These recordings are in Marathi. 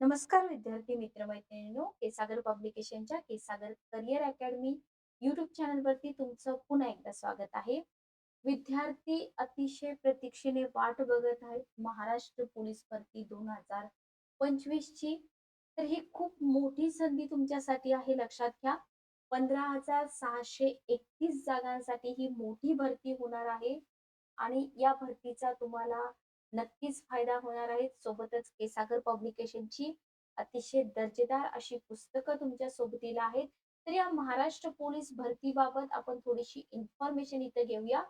नमस्कार विद्यार्थी मित्र मैत्रिणींनो केसागर पब्लिकेशनच्या केसागर करिअर अकॅडमी युट्यूब चॅनलवरती तुमचं पुन्हा एकदा स्वागत आहे. विद्यार्थी अतिशय प्रतीक्षेने वाट बघत आहेत महाराष्ट्र पोलीस भरती दोन हजार पंचवीस ची. तर ही खूप मोठी संधी तुमच्यासाठी आहे लक्षात घ्या. पंधरा हजार सहाशे एकतीस जागांसाठी ही मोठी भरती होणार आहे. आणि या भरतीचा तुम्हाला नक्कीच फायदा होणार आहे. सोबतच केसागर पब्लिकेशनची अतिशय दर्जेदार अशी पुस्तकं तुमच्या सोबतीला आहेत. तर या महाराष्ट्र पोलीस भरतीबाबत आपण थोडीशी इन्फॉर्मेशन इथं घेऊया.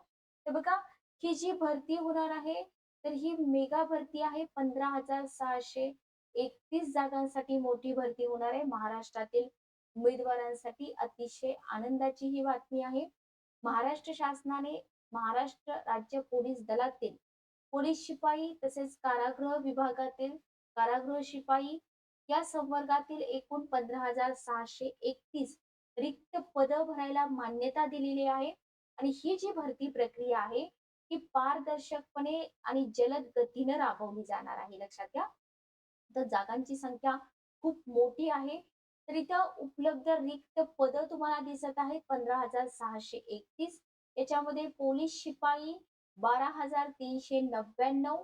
तर बघा ही जी भरती होणार आहे तर ही मेगा भरती आहे. पंधरा हजार सहाशे एकतीस जागांसाठी मोठी भरती होणार आहे. महाराष्ट्रातील उमेदवारांसाठी अतिशय आनंदाची ही बातमी आहे. महाराष्ट्र शासनाने महाराष्ट्र राज्य पोलीस दलातील पोलीस शिपाई तसेच कारागृह विभागातील कारागृह शिपाई या संवर्गातील एकूण पंधरा हजार सहाशे एकतीस रिक्त पद भरायला मान्यता दिलेली आहे. आणि ही जी भरती प्रक्रिया आहे ही पारदर्शकपणे आणि जलद गतीनं राबवली जाणार आहे. लक्षात घ्या. तर जागांची संख्या खूप मोठी आहे. तर इथं उपलब्ध रिक्त पद तुम्हाला दिसत आहेत. पंधरा हजार सहाशे एकतीस. याच्यामध्ये पोलीस शिपाई बारा हजार तीनशे नव्याण्णव.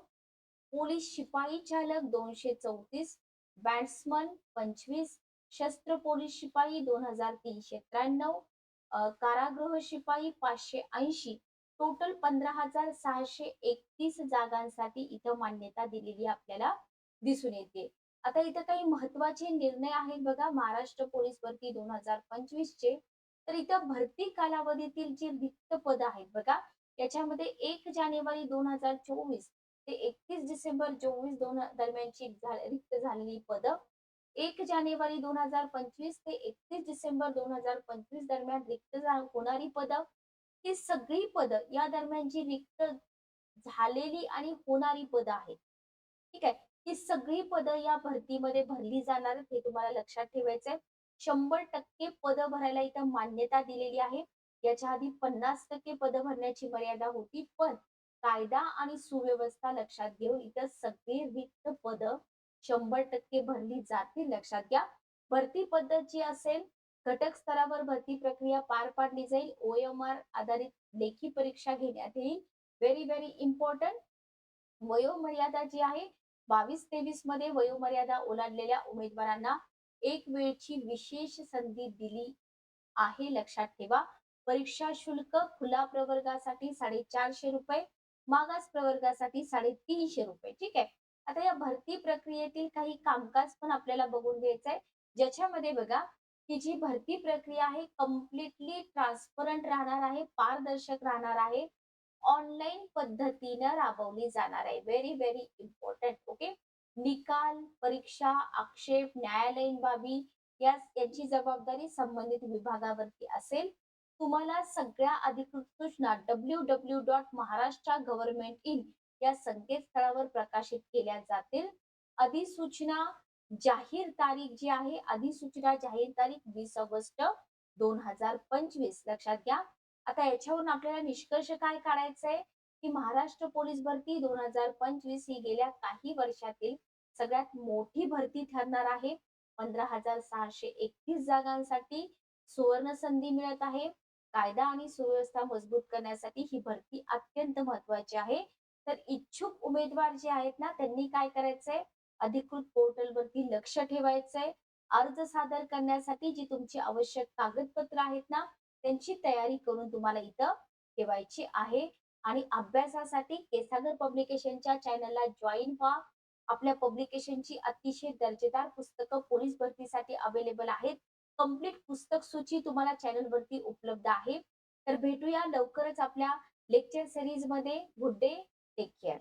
पोलीस शिपाई चालक दोनशे चौतीस. बॅट्समन पंचवीस. शस्त्र पोलीस शिपाई दोन हजार तीनशे त्र्याण्णव. कारागृह शिपाई पाचशे ऐंशी. टोटल पंधरा हजार सहाशे एकतीस जागांसाठी इथं मान्यता दिलेली आपल्याला दिसून येते. आता इथं काही महत्त्वाचे निर्णय आहेत बघा. महाराष्ट्र पोलीस भरती दोन हजार पंचवीस चे तर इथं भरती कालावधीतील जी रिक्त पद आहेत बघा. त्याच्यामध्ये एक जानेवारी दोन हजार चोवीस ते एकतीस डिसेंबर चोवीस दोन दरम्यानची रिक्त झालेली पद. एक जानेवारी दोन हजार पंचवीस ते एकतीस डिसेंबर दोन हजार पंचवीस दरम्यान रिक्त होणारी पद. ही सगळी पद या दरम्यानची रिक्त झालेली आणि होणारी पद आहेत. ठीक आहे? ही सगळी पद या भरतीमध्ये भरली जाणार हे तुम्हाला लक्षात ठेवायचंय. शंभर टक्के पद भरायला इथं मान्यता दिलेली आहे. याच्या आधी पन्नास टक्के पद भरण्याची मर्यादा होती पण कायदा आणि सुव्यवस्था लक्षात घेऊन इतर सगळी रिक्त पद शंभर टक्के भरली जातील लक्षात घ्या. भरती पद्धत जी असेल घटक स्तरावर भरती प्रक्रिया पार पाडली जाईल. ओएमआर आधारित लेखी परीक्षा घेण्यात येईल. व्हेरी व्हेरी इम्पॉर्टंट वयोमर्यादा जी आहे बावीस तेवीसमध्ये वयोमर्यादा ओलांडलेल्या उमेदवारांना एक वेळची विशेष संधी दिली आहे लक्षात ठेवा. परीक्षा शुल्क खुला प्रवर्गासाठी साडेचारशे रुपये मागास प्रवर्गासाठी साडेतीनशे रुपये. ठीक आहे? आता या भरती प्रक्रियेतील काही कामकाज पण आपल्याला बघून घ्यायचं आहे ज्याच्यामध्ये बघा की जी भरती प्रक्रिया आहे कम्प्लिटली ट्रान्सपरंट राहणार आहे पारदर्शक राहणार आहे. ऑनलाईन पद्धतीनं राबवली जाणार आहे. व्हेरी व्हेरी इम्पॉर्टंट ओके निकाल परीक्षा आक्षेप न्यायालयीन बाबी या यांची जबाबदारी संबंधित विभागावरती असेल. तुम्हाला सगळ्या अधिकृत सूचना W W dot Maharashtra government in या संकेतस्थळावर प्रकाशित केल्या जातील. अधिसूचना जाहीर तारीख जी आहे अधिसूचना जाहीर तारीख वीस ऑगस्ट दोन हजार पंचवीस. लक्षात घ्या. आता याच्यावरून आपल्याला निष्कर्ष काय काढायचा आहे की महाराष्ट्र पोलीस भरती दोन हजार पंचवीस ही गेल्या काही वर्षातील सगळ्यात मोठी भरती ठरणार आहे. पंधरा हजार सहाशे एकतीस जागांसाठी सुवर्ण संधी मिळत आहे. कायदा आणि सुव्यवस्था मजबूत करण्यासाठी ही भरती अत्यंत महत्वाची आहे. तर इच्छुक उमेदवार जे आहेत ना त्यांनी काय करायचंय? अधिकृत पोर्टलवरती लक्ष ठेवायचंय. अर्ज सादर करण्यासाठी जी तुमची आवश्यक कागदपत्र आहेत ना त्यांची तयारी करून तुम्हाला इथं ठेवायची आहे. आणि अभ्यासासाठी केसागर पब्लिकेशनच्या चॅनलला जॉईन व्हा. आपल्या पब्लिकेशनची अतिशय दर्जेदार पुस्तकं पोलीस भरतीसाठी अवेलेबल आहेत. कंप्लीट पुस्तक सूची तुम्हाला चॅनल वरती उपलब्ध आहे. तर भेटूया लवकरच आपल्या लेक्चर सिरीजमध्ये. Good day take care